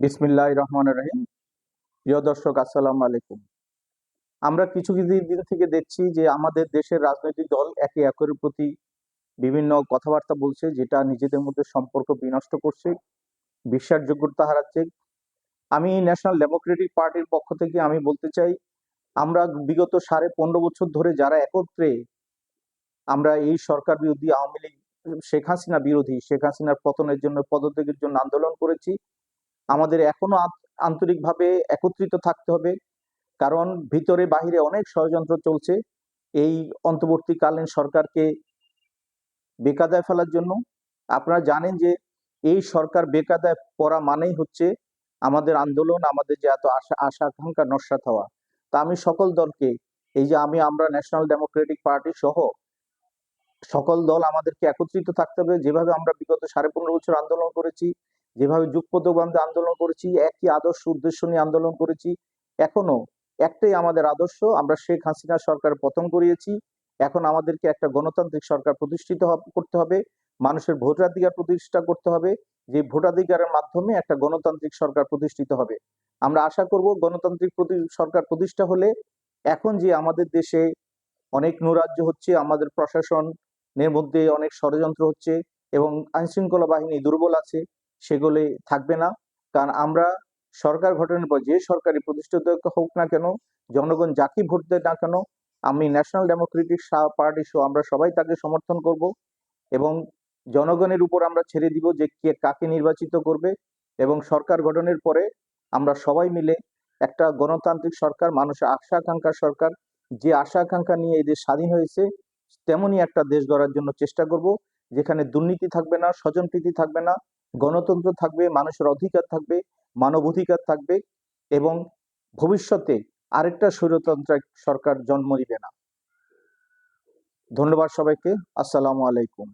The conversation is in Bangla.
বিসমিল্লাহ রহমান রহিম। প্রিয় দর্শক, আসসালামু আলাইকুম। আমরা কিছু দিন থেকে দেখছি যে আমাদের দেশের রাজনৈতিক দল একে একের প্রতি বিভিন্ন কথাবার্তা বলছে, যেটা নিজেদের মধ্যে সম্পর্ক বিনষ্ট করছে, বিশ্বাসযোগ্যতা হারাচ্ছে। আমি ন্যাশনাল ডেমোক্রেটিক পার্টির পক্ষ থেকে আমি বলতে চাই, আমরা বিগত সাড়ে পনেরো বছর ধরে যারা একত্রে আমরা এই সরকার বিরোধী আওয়ামী লীগ, শেখ হাসিনা বিরোধী, শেখ হাসিনার পতনের জন্য, পদত্যাগের জন্য আন্দোলন করেছি আমাদের এখনও আন্তরিকভাবে একত্রিত থাকতে হবে। কারণ ভিতরে বাহিরে অনেক ষড়যন্ত্র চলছে। এই অন্তর্বর্তীকালীন সরকারকে বেকাদায় ফেলার জন্য। আপনারা জানেন যে এই সরকার বেকাদায় পড়া মানেই হচ্ছে আমাদের আন্দোলন, আমাদের যে এত আশা আশা আকাঙ্ক্ষা নস্বাত হওয়া। তা আমি সকল দলকে, এই যে আমি, আমরা ন্যাশনাল ডেমোক্রেটিক পার্টি সহ সকল দল আমাদেরকে একত্রিত থাকতে হবে। যেভাবে আমরা বিগত সাড়ে পনেরো বছর আন্দোলন করেছি যেভাবে যুগপথবন্ধে আন্দোলন করেছি, একই আদর্শ উদ্দেশ্য নিয়ে আন্দোলন করেছি এখনও একটাই আমাদের আদর্শ, আমরা শেখ হাসিনা সরকার পতন করিয়েছি, এখন আমাদেরকে একটা গণতান্ত্রিক সরকার প্রতিষ্ঠিত করতে হবে, মানুষের ভোটাধিকার প্রতিষ্ঠা করতে হবে, যে ভোটাধিকারের মাধ্যমে একটা গণতান্ত্রিক সরকার প্রতিষ্ঠিত হবে। আমরা আশা করব গণতান্ত্রিক সরকার প্রতিষ্ঠা হলে এখন যে আমাদের দেশে অনেক নৈরাজ্য হচ্ছে, আমাদের প্রশাসনের মধ্যে অনেক ষড়যন্ত্র হচ্ছে এবং আইনশৃঙ্খলা বাহিনী দুর্বল আছে সেগুলি থাকবে না। কারণ আমরা সরকার গঠনের পর যে সরকারি প্রতিষ্ঠিত হোক না কেন, জনগণ যাকে ভোট দেয় না কেন, আমি ন্যাশনাল ডেমোক্রেটিক পার্টি সহ আমরা সবাই তাকে সমর্থন করব এবং জনগণের উপর আমরা ছেড়ে দিব যে কে কাকে নির্বাচিত করবে এবং সরকার গঠনের পরে আমরা সবাই মিলে একটা গণতান্ত্রিক সরকার, মানুষের আশা আকাঙ্ক্ষার সরকার, যে আশা আকাঙ্ক্ষা নিয়ে এই দেশ স্বাধীন হয়েছে, তেমনই একটা দেশ গড়ার জন্য চেষ্টা করব, যেখানে দুর্নীতি থাকবে না, স্বজনপ্রীতি থাকবে না গণতন্ত্র থাকবে, মানুষের অধিকার থাকবে, মানব অধিকার থাকবে এবং ভবিষ্যতে আরেকটা স্বৈরতন্ত্র সরকার জন্ম দিবে না। ধন্যবাদ সবাইকে। আসসালামু আলাইকুম।